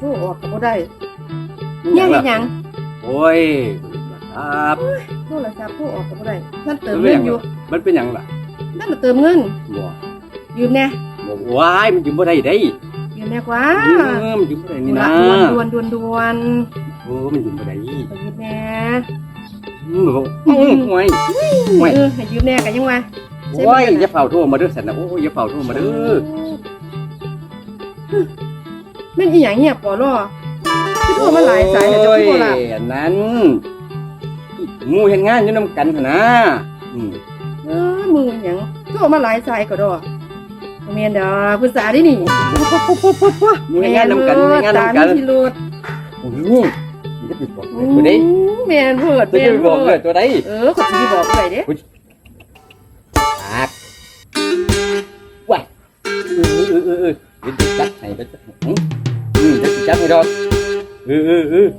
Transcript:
โทรออกก็บ่ได้เนี่ยเฮ็ดหยังโอ้ยครับโทรศัพท์โทรออกก็บ่ได้ท่านเติมเงินอยู่ มันเป็นหยังล่ะนั่นน่ะเติมเงินบ่ยืมแน่บ่ว้ายมันยืมบ่ได้ได้ยืมแน่กว่าเออมันยืมบ่ได้นี่ละนะด่วนด่วนด่วนด่วนโอ้มันยืมบ่ได้ไปยืมแน่อืมโอ้ยห่วยไม่เออให้ยืมแน่กันยังวะใช่โอ้ยบ่ได้อย่าเฝ้าโทรมาเด้อสันนะโอ้ยอย่าเฝ้าโทรมาเด้อ แม่นอีหยังเงียบปอล่อที่โทรมาหลายสายแต่จะพูดล่ะโอ้ยอันนั้นหมู่เฮ็ดงานอยู่นํกันหั่นนะอืมเออมือหยังโทรมาหลายสายก็ดอกบ่แม่นดอกภาษาดินี่หมู่เฮ็ดงานนํกันเฮ็ดงานนํกันตามที่รูดโอ้ยมันจะไปบอกเลยตัวใดแม่นเพิดตัวแม่จะนไปบเพิอกเลยดตัวใดเออขอสิบอกไปเด้ปากว้ายเออเออเออเออ เดี๋ยวจะจับให้เดี๋